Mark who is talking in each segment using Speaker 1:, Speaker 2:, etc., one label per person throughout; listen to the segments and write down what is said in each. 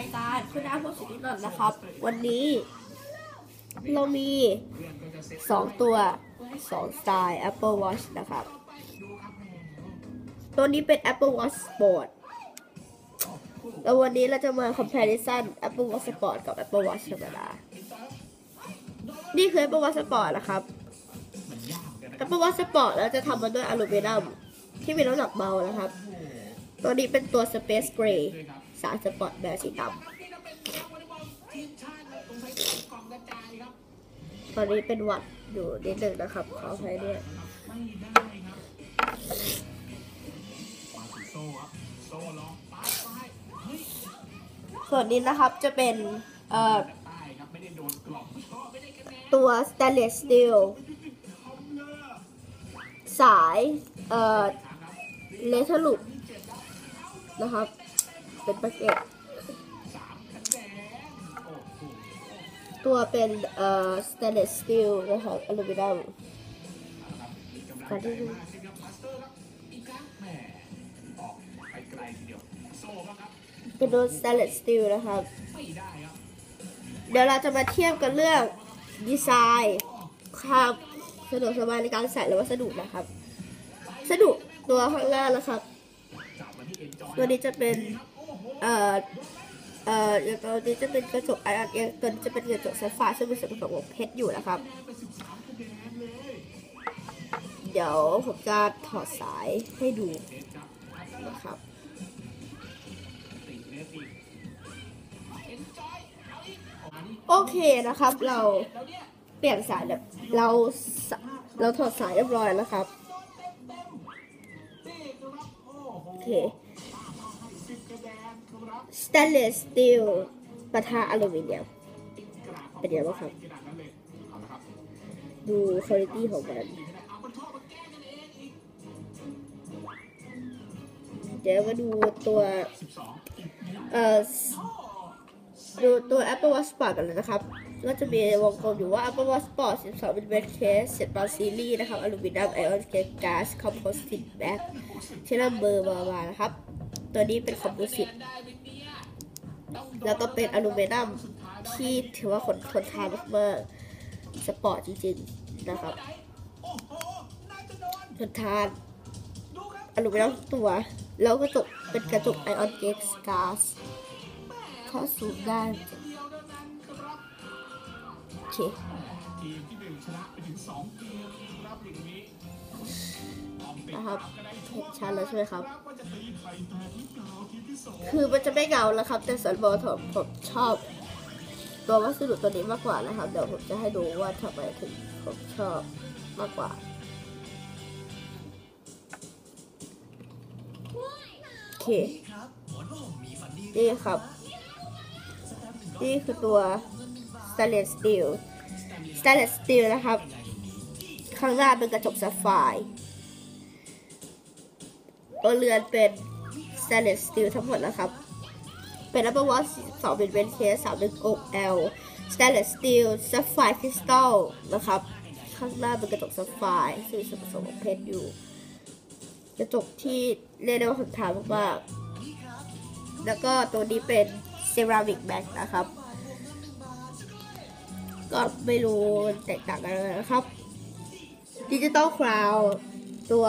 Speaker 1: ายการคุณอาพงศิรินนท์นะครับ วันนี้ เรามีสองตัวสองสไตล์ Apple Watch นะครับ ตัวนี้เป็น Apple Watch Sport แล้ววันนี้เราจะมา comparison Apple Watch Sport กับ Apple Watch ธรรมดา นี่คือ Apple Watch Sport นะครับ Apple Watch Sport แล้วจะทำมาด้วยอลูมิเนียมที่มีน้ำหนักเบานะครับ ตัวนี้เป็นตัว Space Gray สารสปอร์ตแบบสีดำตอนนี้เป็นหวัดอยู่นิดหนึ่งนะครับ ขออภัยด้วยส่วนนี้นะครับจะเป็น เอ่อ ตัว stainless steel สาย เอ่อเลเทอร์ลุกนะครับ เป็นแพ็กเกจตัวเป็นเอ่อ stainless steel นะครับอลูมิเนียมการที่ดูเป็นตัว stainless steel นะครับเดี๋ยวเราจะมาเทียบกันเรื่องดีไซน์ความสะดวกสบายในการใส่และวัสดุนะครับสะดุตัวข้างหน้านะครับ ตัวนี้จะเป็น เอ่อเอ่ออย่างตัวนี้จะเป็นกระจกไอออนเอ็กตัวนี้จะเป็นกระจกไซฟ้าซึ่งเป็นส่วนผสมของเพชรอยู่นะครับ เดี๋ยวผมจะถอดสายให้ดูนะครับโอเคนะครับเราเปลี่ยนสายแบบเราเราถอดสายเรียบร้อยแล้วครับโอเค stainless steel ปะทะอลูมิเนียมเป็นยังไงบ้างครับ ดูคุณภาพของมันเดี๋ยวมาดูตัวเอ่อดูตัว Apple Watch Sport กันเลยนะครับ ก็จะมีวงกลมอยู่ว่า Apple Watch Sport 12 มิลลิเมตรเคส7ปอนด์ซีรีส์นะครับ อลูมิเนียมไอออนเกสก๊าซคอมโพสิตแบ็คเชลเบอร์มามานะครับ ตัวนี้เป็นคอมโพสิต แล้วก็เป็นอลูมิเนียมที่ถือว่าคนทนทานมากๆสปอร์ตจริงๆนะครับทนทานอลูมิเนียมตัว แล้วกระจกเป็นกระจกไอออนเกสก๊าซเข้าสูงได้โอเคนะครับเห็นชัดแล้วใช่ไหมครับ คือมันจะไม่เงาแล้วครับ แต่ส่วนตัวผมผมชอบ ตัววัสดุตัวนี้มากกว่านะครับ เดี๋ยวผมจะให้ดูว่าทำไมถึงผมชอบมากกว่าโอเคนี่ครับ นี่คือตัว stainless steel stainless steel นะครับ ข้างหน้าเป็นกระจกซัฟไฟร์ตัวเรือนเป็น stainless steel ทั้งหมดนะครับ เป็น Apple Watch 2เป็นเวนเคส3เป็นอก L stainless steel sapphire crystal นะครับ ข้างหน้าเป็นกระจกซัฟไฟร์ซึ่งส่วนผสมของเพชรอยู่ กระจกที่เรียกได้ว่าทนทานมากๆแล้วก็ตัวนี้เป็น ceramic back นะครับ ก็ไม่รู้แตกต่างกันยังไงนะครับดิจิตอลคราวตัว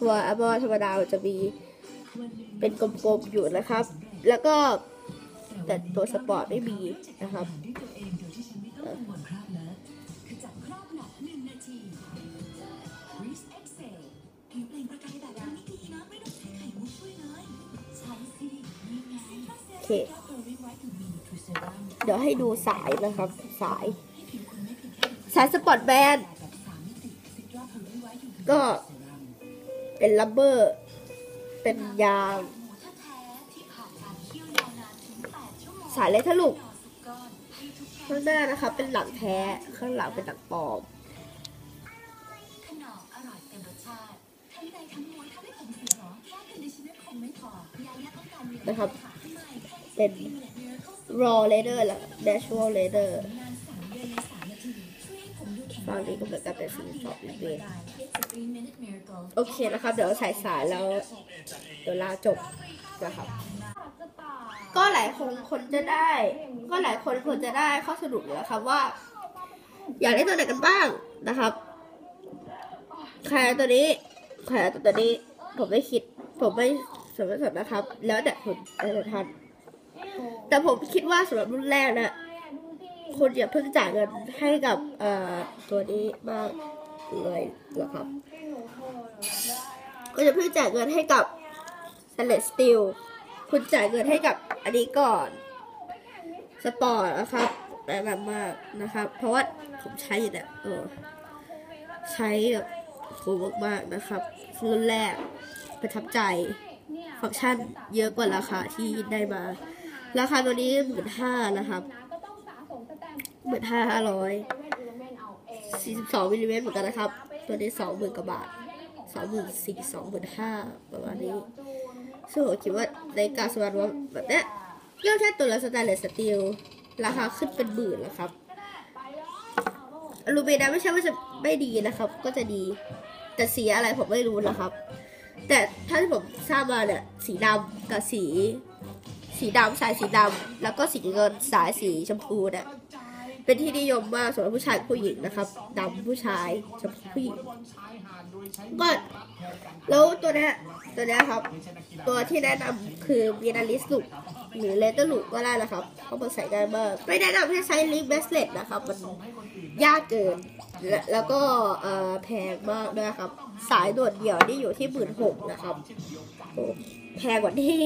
Speaker 1: ตัว Apple ธรรมดาจะมี เป็นกลมๆอยู่นะครับ แล้วก็แต่ตัวสปอร์ตไม่มีนะครับเอ่อโอเค เดี๋ยวให้ดูสายนะครับ สาย สายสปอร์ตแบนด์ก็เป็นลับเบอร์ เป็นยางสายเล็กทะลุข้างหน้านะคะเป็นหลังแท้ข้างหลังเป็นหนังปลอม
Speaker 2: ขนมอร่อยเต็มรสชาติทั้งใจทั้งมวลทำให้ผมเสียหรอแค่กันในชีวิตคงไม่พอยายาต้องการมี
Speaker 1: นะครับ
Speaker 2: ขาขึ้นมาอีกแค่
Speaker 1: เป็น
Speaker 2: สิบนาที
Speaker 1: raw leather และ natural leather
Speaker 2: ผมดูแข็ง
Speaker 1: ฝั่งนี้ก็เหมือนกันเป็นสีสอบเวทโอเคนะครับ เดี๋ยวใส่สายแล้ว เดี๋ยวลาจบนะครับ
Speaker 2: ก็
Speaker 1: หลายคนคนจะได้ ก็หลายคนควรจะได้ข้อสรุปแล้วครับว่า อยากได้ตัวไหนกันบ้างนะครับใครตัวนี้ใครตัวนี้ ผมไม่คิด ผมไม่สนสนนะครับ แล้วแต่คุณแล้วแต่ท่านแต่ผมคิดว่าสำหรับรุ่นแรกนะ คุณอย่าเพิ่งจ่ายเงินให้กับเอ่อตัวนี้มากเลยนะครับ ก็จะเพิ่งจ่ายเงินให้กับ s t a n l e s s Steel คุณจ่ายเงินให้กับอันนี้ก่อน สปอร์ตนะครับแนะนำมากนะครับ เพราะว่าผมใช้อยู่เนี่ยเออใช้แบบคุ้มมากๆนะครับรุ่นแรกประทับใจ ฟังก์ชันเยอะกว่าราคาที่ได้มา ราคาตัวนี้หมื่นห้านะครับ หมื่นห้าห้าร้อยสี่สิบสองมิลลิเมตรเหมือนกันนะครับ ตัวนี้สองหมื่นกว่าบาทสองหมื่นสี่สองหมื่นห้าประมาณนี้ซึ่งผมคิดว่าในกาสมารว่าแบบเนี้ยเรื่องแค่ตัวละสแตนเลสสตีลราคาขึ้นเป็นหมื่นแล้วครับอลูมิเนียมไม่ใช่ว่าจะไม่ดีนะครับ ก็จะดี แต่สีอะไรผมไม่รู้นะครับ แต่ถ้าที่ผมทราบมาเนี่ยสีดำกับสี สีดำสายสีดำแล้วก็สีเงินสายสีชมพูเนี่ย เป็นที่นิยมมากสำหรับผู้ชายผู้หญิงนะครับดำผู้ชายชมพูผู้หญิงก็แล้วตัวเนี้ยตัวเนี้ยครับ ตัวที่แนะนำคือมีนาลิสลุกหรือเลเตอร์ลุกก็ได้นะครับเพราะมันใส่ง่ายมากไม่แนะนำให้ใช้ลิงเบสเลตนะครับ มันยากเกิน และแล้วก็แพงมากด้วยครับ สายด่วนเดี่ยวนี่อยู่ที่หมื่นหกนะครับ แพงกว่าที่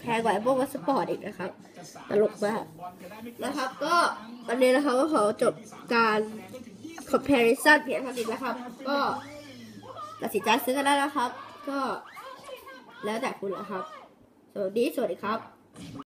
Speaker 1: แพงกว่าไอ้พวกวัสปอร์ตอีกนะครับ ตลกมากนะครับ ก็วันนี้นะครับก็ขอจบการ comparison เพียงเท่านี้นะครับ ก็ตัดสินใจซื้อกันได้แล้วครับ ก็แล้วแต่คุณแล้วครับสวัสดีสวัสดีครับ